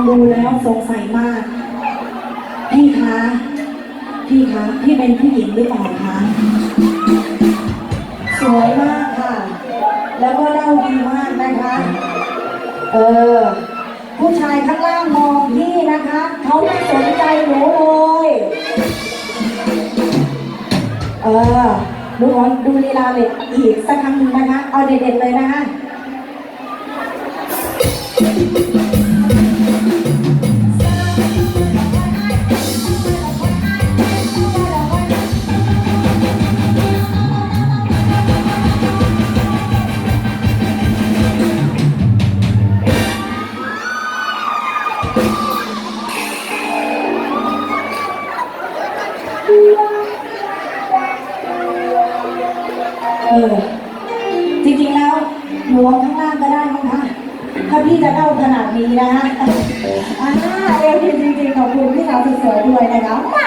องดูแล้วสงสัยมาก พี่คะ พี่คะ พี่เป็นผู้หญิงหรือเปล่าคะ สวยมากค่ะ แล้วก็เล่าดีมากนะคะ เออ ผู้ชายข้างล่างมองพี่นะคะ เขาไม่สนใจหนูเลย เออ ดูขอดูลีลาเด็ดอีกสักครั้งหนึ่งนะคะ เอาเด็ดๆเลยนะคะ เออ จริงๆแล้วหลวงข้างล่างก็ได้มั้งคะถ้าพี่จะเข้าขนาดนี้นะอ่าเอวดีจริงๆขอบคุณพี่สาวสวยๆด้วยนะคะมา